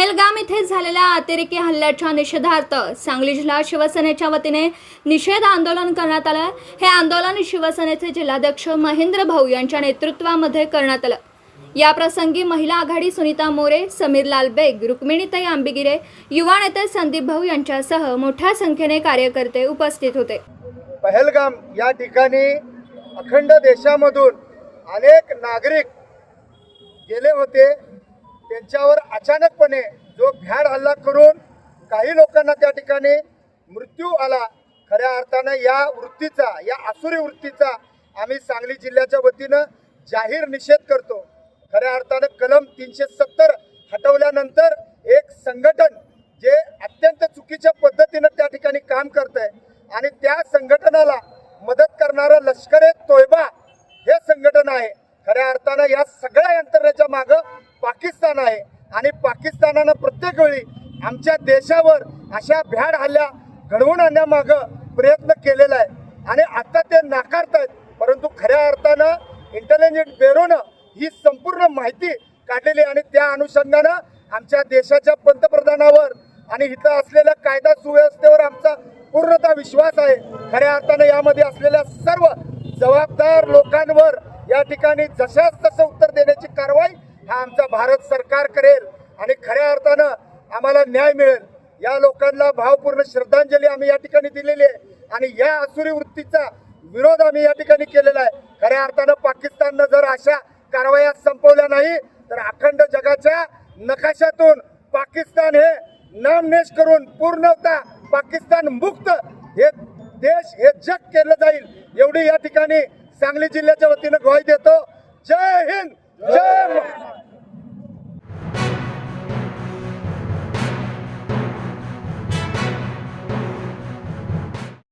इथे झालेल्या अतिरेकी हल्ल्याच्या निषेधार्थ सांगली जिल्हा शिवसेनेच्या वतीने निषेध आंदोलन करण्यात आलं. हे आंदोलन शिवसेनेचे जिल्हाध्यक्ष महेंद्र भाऊ यांच्या नेतृत्वामध्ये करण्यात आलं. या प्रसंगी महिला आघाडी सुनीता मोरे समीर लाल बेग रुक्मिणीताई आंबिगिरे युवा नेते संदीप भाऊ यांच्यासह मोठ्या संख्येने कार्यकर्ते उपस्थित होते. पहलगाम या ठिकाणी अखंड देशामधून अनेक नागरिक गेले होते. त्यांच्यावर अचानकपणे जो भ्याड हल्ला करून काही लोकांना त्या ठिकाणी मृत्यू आला खऱ्या अर्थानं या वृत्तीचा या आसुरी वृत्तीचा आम्ही सांगली जिल्ह्याच्या वतीनं जाहीर निषेध करतो. खऱ्या अर्थानं कलम तीनशे सत्तर हटवल्यानंतर एक संघटन जे अत्यंत चुकीच्या पद्धतीनं त्या ठिकाणी काम करत आहे आणि त्या संघटनाला मदत करणारं लष्कर ए तोयबा हे संघटन आहे. खऱ्या अर्थानं या सगळ्या यंत्रणेच्या मागं पाकिस्तान आहे आणि पाकिस्तानानं प्रत्येक वेळी आमच्या देशावर अशा भ्याड हल्ल्या घडवून आणण्यामागं प्रयत्न केलेला आहे. आणि आता ते नाकारतायत परंतु खऱ्या अर्थानं इंटेलिजंट ब्युरोनं ही संपूर्ण माहिती काढलेली आहे. आणि त्या अनुषंगानं आमच्या देशाच्या पंतप्रधानावर आणि इथं असलेल्या कायदा सुव्यवस्थेवर आमचा पूर्णतः विश्वास आहे. खऱ्या अर्थानं यामध्ये असलेल्या सर्व जबाबदार लोकांवर या ठिकाणी जशाच तसं उत्तर देण्याची कारवाई हा आमचा भारत सरकार करेल आणि खऱ्या अर्थानं आम्हाला न्याय मिळेल. या लोकांना भावपूर्ण श्रद्धांजली आम्ही या ठिकाणी दिलेली आहे आणि या असुरी वृत्तीचा विरोध आम्ही या ठिकाणी केलेला आहे. खऱ्या अर्थानं पाकिस्ताननं जर अशा कारवाया संपवल्या नाही तर अखंड जगाच्या नकाशातून पाकिस्तान हे नामनेश करून पूर्णतः पाकिस्तान मुक्त हे देश हे जग केलं जाईल एवढी या ठिकाणी सांगली जिल्ह्याच्या वतीनं ग्वाही देतो. जय हिंद! Chama!